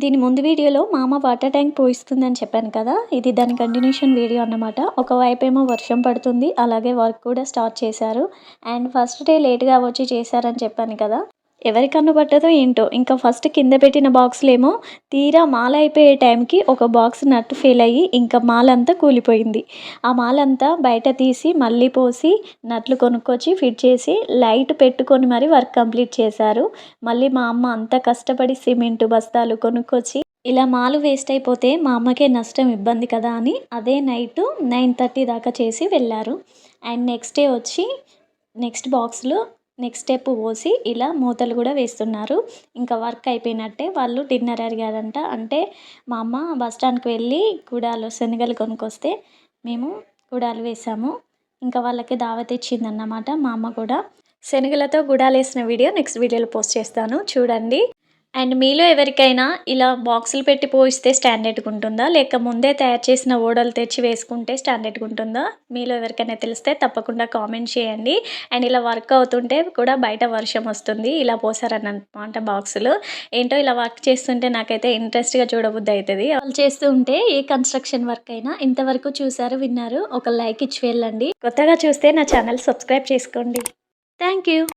దీని ముందు వీడియోలో మా అమ్మ వాటర్ ట్యాంక్ పోయిస్తుందని చెప్పాను కదా ఇది దాని కంటిన్యూషన్ వీడియో అన్నమాట. ఒకవైపు ఏమో వర్షం పడుతుంది అలాగే వర్క్ కూడా స్టార్ట్ చేశారు. అండ్ ఫస్ట్ డే లేట్గా వచ్చి చేశారని చెప్పాను కదా ఎవరి కన్ను పట్టదో ఏంటో. ఇంకా ఫస్ట్ కింద పెట్టిన బాక్స్లేమో తీరా మాల అయిపోయే టైంకి ఒక బాక్స్ నట్టు ఫెయిల్ అయ్యి ఇంకా మాలంతా కూలిపోయింది. ఆ మాలంతా బయట తీసి మళ్ళీ పోసి నట్లు కొనుక్కొచ్చి ఫిట్ చేసి లైట్ పెట్టుకొని మరి వర్క్ కంప్లీట్ చేశారు. మళ్ళీ మా అమ్మ అంత కష్టపడి సిమెంట్ బస్తాలు కొనుక్కొచ్చి ఇలా మాలు వేస్ట్ అయిపోతే మా అమ్మకే నష్టం ఇబ్బంది కదా అని అదే నైట్ నైన్ థర్టీ దాకా చేసి వెళ్ళారు. అండ్ నెక్స్ట్ డే వచ్చి నెక్స్ట్ బాక్స్లో నెక్స్ట్ స్టెప్ పోసి ఇలా మూతలు కూడా వేస్తున్నారు. ఇంకా వర్క్ అయిపోయినట్టే వాళ్ళు డిన్నర్ అడిగారంట. అంటే మా అమ్మ బస్ స్టాండ్కి వెళ్ళి కూడాలు శనగలు కొనుక్కొస్తే మేము గుడాలు వేసాము. ఇంకా వాళ్ళకి దావత్ ఇచ్చిందన్నమాట మా అమ్మ కూడా. శనగలతో గుడాలు వేసిన వీడియో నెక్స్ట్ వీడియోలో పోస్ట్ చేస్తాను. చూడండి. అండ్ మీలో ఎవరికైనా ఇలా బాక్సులు పెట్టి పోయిస్తే స్టాండర్డ్గా ఉంటుందా? లేక ముందే తయారు చేసిన ఓడలు తెచ్చి వేసుకుంటే స్టాండర్డ్గా ఉంటుందా? మీలో ఎవరికైనా తెలిస్తే తప్పకుండా కామెంట్ చేయండి. అండ్ ఇలా వర్క్ అవుతుంటే కూడా బయట వర్షం వస్తుంది. ఇలా పోసారన్నమాట బాక్సులు. ఏంటో ఇలా వర్క్ చేస్తుంటే నాకైతే ఇంట్రెస్ట్గా చూడబుద్ధి అవుతుంది. వాళ్ళు చేస్తూ ఉంటే ఏ కన్స్ట్రక్షన్ వర్క్ అయినా ఇంతవరకు చూసారు విన్నారు. ఒక లైక్ ఇచ్చి వెళ్ళండి. కొత్తగా చూస్తే నా ఛానల్ సబ్స్క్రైబ్ చేసుకోండి. Thank you